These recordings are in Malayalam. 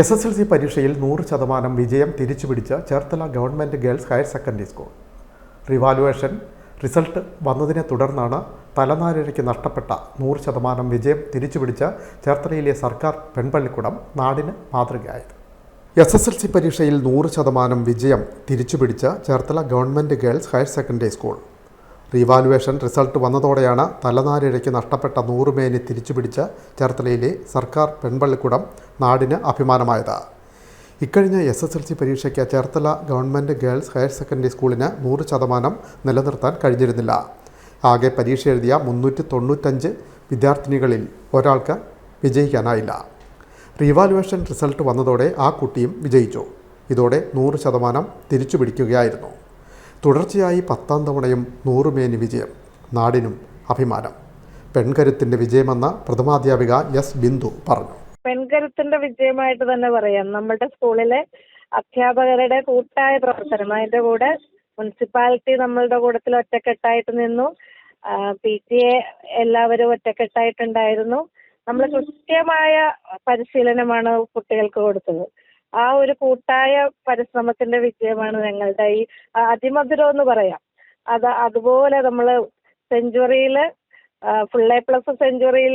എസ് എസ് എൽ സി പരീക്ഷയിൽ നൂറ് ശതമാനം വിജയം തിരിച്ചുപിടിച്ച് Cherthala government girls higher secondary school. Revaluation result വന്നതിനെ തുടർന്നാണ് തലനാരിഴയ്ക്ക് നഷ്ടപ്പെട്ട നൂറ് ശതമാനം വിജയം തിരിച്ചുപിടിച്ച് ചേർത്തലയിലെ സർക്കാർ പെൺപള്ളിക്കുടം നാടിന് മാതൃകയായത്. എസ് എസ് എൽ സി പരീക്ഷയിൽ നൂറ് ശതമാനം വിജയം തിരിച്ചുപിടിച്ച് Cherthala government girls higher secondary school. Revaluation result വന്നതോടെയാണ് തലനാരിഴയ്ക്ക് നഷ്ടപ്പെട്ട നൂറുമേനി തിരിച്ചുപിടിച്ച ചേർത്തലയിലെ സർക്കാർ പെൺപള്ളിക്കുടം നാടിന് അഭിമാനമായത്. ഇക്കഴിഞ്ഞ എസ് എസ് എൽ സി പരീക്ഷയ്ക്ക് Cherthala government girls higher secondary സ്കൂളിന് നൂറ് ശതമാനം നിലനിർത്താൻ കഴിഞ്ഞിരുന്നില്ല. ആകെ പരീക്ഷ എഴുതിയ മുന്നൂറ്റി തൊണ്ണൂറ്റഞ്ച് വിദ്യാർത്ഥിനികളിൽ ഒരാൾക്ക് വിജയിക്കാനായില്ല. റീവാലുവേഷൻ റിസൾട്ട് വന്നതോടെ ആ കുട്ടിയും വിജയിച്ചു. ഇതോടെ നൂറ് ശതമാനം തിരിച്ചു പിടിക്കുകയായിരുന്നു തുടർച്ചയായി പത്താം തവണയും നൂറുമേനി വിജയം. നാടിനും അഭിമാനം. പെൺകരുത്തിന്റെ വിജയമെന്ന പ്രഥമാധ്യാപിക എസ് ബിന്ദു പറഞ്ഞു. പെൺകരുത്തിന്റെ വിജയമായിട്ട് തന്നെ പറയാം. നമ്മുടെ സ്കൂളിലെ അധ്യാപകരുടെ കൂട്ടായ പ്രവർത്തനം. അതിന്റെ കൂടെ മുനിസിപ്പാലിറ്റി നമ്മളുടെ കൂട്ടത്തിൽ ഒറ്റക്കെട്ടായിട്ട് നിന്നു. പി ടി എ എല്ലാവരും ഒറ്റക്കെട്ടായിട്ടുണ്ടായിരുന്നു. നമ്മൾ കൃത്യമായ പരിശീലനമാണ് കുട്ടികൾക്ക് കൊടുത്തത്. ആ ഒരു കൂട്ടായ പരിശ്രമത്തിന്റെ വിജയമാണ് ഞങ്ങളുടെ ഈ അതിമധുരം എന്ന് പറയാം. അത് അതുപോലെ നമ്മൾ സെഞ്ചുറിയിൽ ഫുൾ എ പ്ലസ് സെഞ്ചുറിയിൽ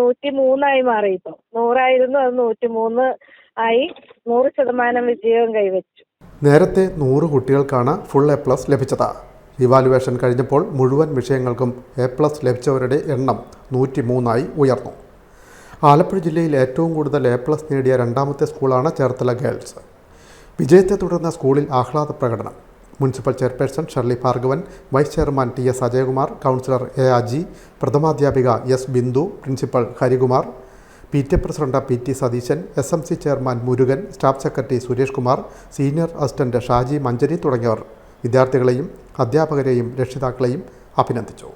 നൂറ്റി മൂന്നായി മാറി ഇപ്പോൾ നൂറായിരുന്നു അത് നൂറ്റി മൂന്ന് ആയി നൂറ് ശതമാനം വിജയവും കൈവച്ചു. നേരത്തെ നൂറ് കുട്ടികൾക്കാണ് ഫുൾ എ പ്ലസ് ലഭിച്ചത്. ഇവാലുവേഷൻ കഴിഞ്ഞപ്പോൾ മുഴുവൻ വിഷയങ്ങൾക്കും എ പ്ലസ് ലഭിച്ചവരുടെ എണ്ണം നൂറ്റി മൂന്നായി ഉയർന്നു. ആലപ്പുഴ ജില്ലയിൽ ഏറ്റവും കൂടുതൽ എ പ്ലസ് നേടിയ രണ്ടാമത്തെ സ്കൂളാണ് ചേർത്തല ഗേൾസ്. വിജയത്തെ തുടർന്ന് സ്കൂളിൽ ആഹ്ലാദ പ്രകടനം. Municipal chairperson Shirley Bhargavan vice chairman T S Ajayakumar councillor A Aji പ്രഥമാധ്യാപിക S Bindu principal Harikumar P T president P T Satheesan S M C chairman Murugan staff secretary Suresh Kumar senior assistant Shaji Manjari തുടങ്ങിയവർ. വിദ്യാർത്ഥികളെയും അധ്യാപകരെയും രക്ഷിതാക്കളെയും അഭിനന്ദിച്ചു.